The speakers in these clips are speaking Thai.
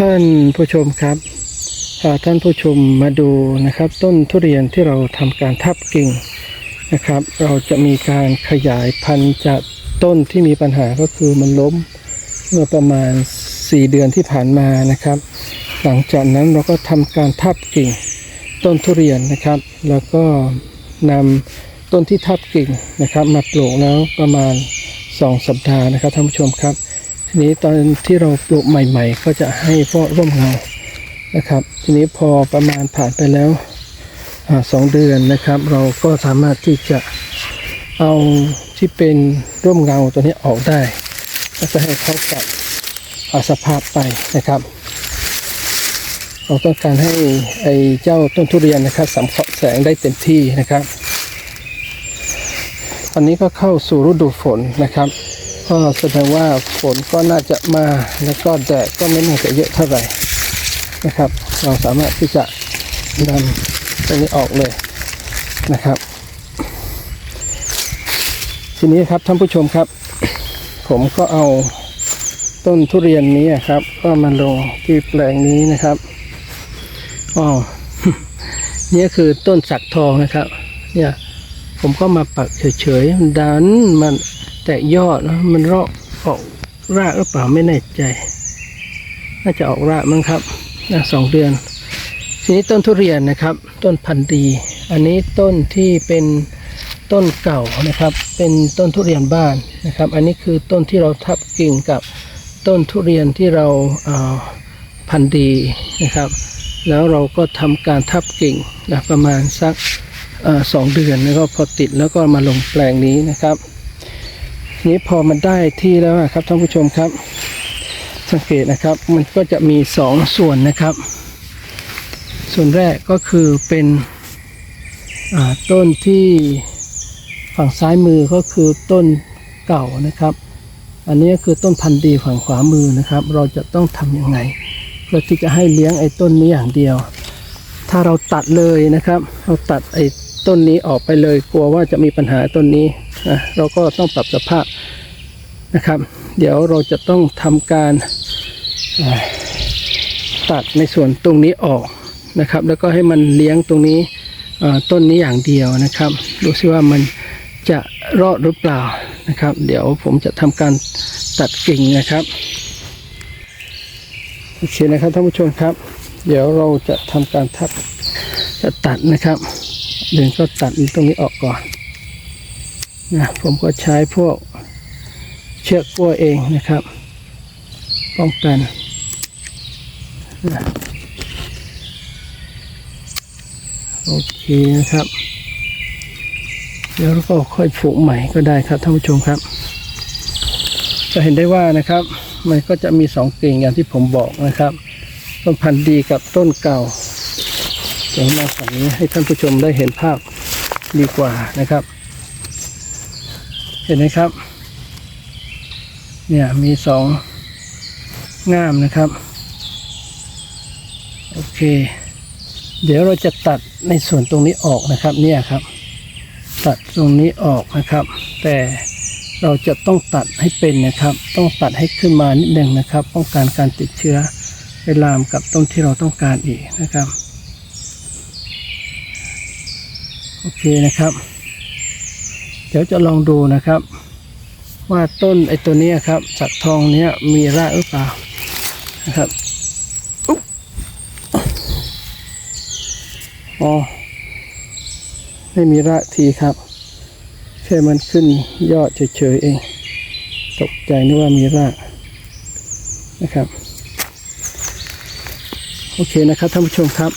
ท่านผู้ชมครับพาท่านผู้ชมมาดูนะครับ ต้นทุเรียนที่เราทำการทับกิ่งนะครับ เราจะมีการขยายพันธุ์จากต้นที่มีปัญหาก็คือมันล้มเมื่อประมาณ 4 เดือนที่ผ่านมานะครับ หลังจากนั้นเราก็ทำการทับกิ่งต้นทุเรียนนะครับ แล้วก็นำต้นที่ทับกิ่งนะครับ มาปลูกแล้วประมาณ 2 สัปดาห์นะครับท่านผู้ชมครับ ทีนี้ตอนที่เราปลูกใหม่ ๆ ก็จะให้พวกร่มเงานะครับ ทีนี้พอประมาณผ่านไปแล้วอสองเดือนนะครับ เราก็สามารถที่จะเอาที่เป็นร่มเงาตัวนี้ออกได้แล้วก็ให้เขากับอ่าสภาพไปนะครับ เราต้องการให้ไอ้เจ้าต้นทุเรียนนะครับสัมผัสแสงได้เต็มที่นะครับ ตอนนี้ก็เข้าสู่ฤดูฝนนะครับ ก็แสดงว่าฝนก็น่าจะมาแล้วก็แดดก็ไม่น่าจะเยอะเท่าไหร่นะครับ เราสามารถที่จะนำตัวนี้ออกเลยนะครับ ทีนี้ครับท่านผู้ชมครับ ผมก็เอาต้นทุเรียนนี้ครับ ก็มาลงที่แปลงนี้นะครับอ๋อเนี่ยคือต้นสักทองนะครับ เนี่ย ผมก็มาปักเฉยๆดันมัน แตกยอดนะมันรอกออกรากหรือเปล่าไม่แน่ใจ น่าจะออกรากมั้งครับนะสองเดือน ทีนี้ต้นทุเรียนนะครับ ต้นพันธุ์ดี อันนี้ต้นที่เป็นต้นเก่านะครับ เป็นต้นทุเรียนบ้านนะครับ อันนี้คือต้นที่เราทับกิ่งกับต้นทุเรียนที่เราอ่าพันธุ์ดีนะครับ แล้วเราก็ทำการทับกิ่งนะประมาณสักสองเดือนแล้วก็พอติดแล้วก็มาลงแปลงนี้นะครับ นี้พอมันได้ที่แล้วครับท่านผู้ชมครับ สังเกตนะครับมันก็จะมีสองส่วนนะครับ ส่วนแรกก็คือเป็นต้นที่ฝั่งซ้ายมือก็คือต้นเก่านะครับ อันนี้คือต้นพันธุ์ดีฝั่งขวามือนะครับ เราจะต้องทำยังไงเพื่อที่จะให้เลี้ยงไอ้ต้นนี้อย่างเดียว ถ้าเราตัดเลยนะครับ เราตัดไอ้ ต้นนี้ออกไปเลย กลัวว่าจะมีปัญหาต้นนี้นะเราก็ต้องปรับสภาพนะครับ เดี๋ยวเราจะต้องทำการตัดในส่วนตรงนี้ออกนะครับ แล้วก็ให้มันเลี้ยงตรงนี้ต้นนี้อย่างเดียวนะครับ ดูซิว่ามันจะรอดหรือเปล่านะครับ เดี๋ยวผมจะทำการตัดกิ่งนะครับโอเคนะครับท่านผู้ชมครับ เดี๋ยวเราจะทำการทับจะตัดนะครับ เดี๋ยวก็ตัดตรงนี้ออกก่อนนะผมก็ใช้พวกเชือกกล้วยเองนะครับ ป้องกันนะโอเคนะครับ เดี๋ยวเราก็ค่อยผูกใหม่ก็ได้ครับท่านผู้ชมครับ จะเห็นได้ว่านะครับ มันก็จะมีสองกิ่งอย่างที่ผมบอกนะครับ ต้นพันธุ์ดีกับต้นเก่า เดี๋ยวมาฝั่งนี้ให้ท่านผู้ชมได้เห็นภาพดีกว่านะครับ เห็นไหมครับ เนี่ยมีสองง่ามนะครับ โอเค เดี๋ยวเราจะตัดในส่วนตรงนี้ออกนะครับเนี่ยครับ ตัดตรงนี้ออกนะครับ แต่เราจะต้องตัดให้เป็นนะครับ ต้องตัดให้ขึ้นมานิดหนึ่งนะครับ ป้องกันการติดเชื้อไปลามกับต้นที่เราต้องการอีกนะครับ โอเคนะครับ เดี๋ยวจะลองดูนะครับ ว่าต้นไอ้ตัวนี้ครับสักทองเนี้ยมีรากหรือเปล่านะครับอุ๊บอ๋อไม่มีรากทีครับแค่มันขึ้นยอดเฉยๆเอง ตกใจนึกว่ามีรากนะครับ โอเคนะครับท่านผู้ชมครับ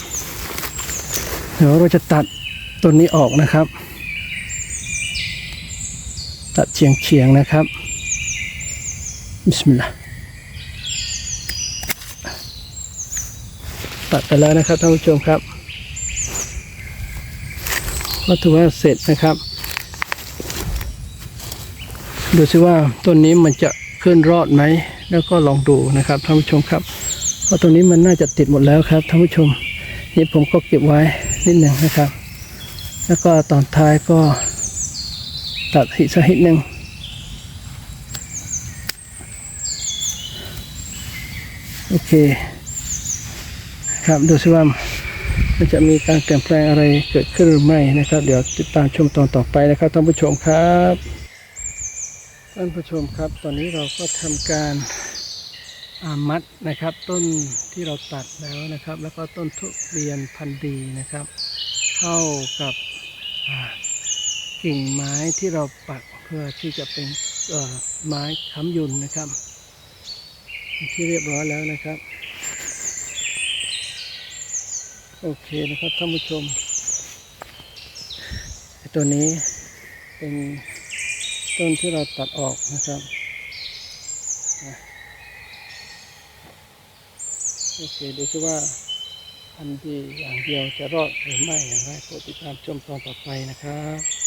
เดี๋ยวเราจะตัด ต้นนี้ออกนะครับ ตัดเฉียงเฉียงๆนะครับ บิสมิลลาห์ตัดไปแล้วนะครับท่านผู้ชมครับก็ถือว่าเสร็จนะครับ ดูซิว่าต้นนี้มันจะขึ้นรอดไหม แล้วก็ลองดูนะครับท่านผู้ชมครับ เพราะตัวนี้มันน่าจะติดหมดแล้วครับท่านผู้ชม นี่ผมก็เก็บไว้นิดหนึ่งนะครับ แล้วก็ตอนท้ายก็ตัดหิสักนิหนึ่งโอเค ครับดูสิว่ามันจะมีการเปลี่ยนแปลงอะไรเกิดขึ้นหรือไม่นะครับ เดี๋ยวติดตามชมตอนต่อไปนะครับท่านผู้ชมครับท่านผู้ชมครับ ตอนนี้เราก็ทำการอามัดนะครับ ต้นที่เราตัดแล้วนะครับ แล้วก็ต้นทุเรียนพันธุ์ดีนะครับ เข้ากับ กิ่งไม้ที่เราปักเพื่อที่จะเป็นไม้ค้ำยุนนะครับ ที่เรียบร้อยแล้วนะครับ โอเคนะครับท่านผู้ชม ตัวนี้เป็นต้นที่เราตัดออกนะครับโอเคดูซิว่า ทันดีอย่างเดียวจะรอดหรือไม่อย่างไรโปรดติดตามชมตอนต่อไปนะครับ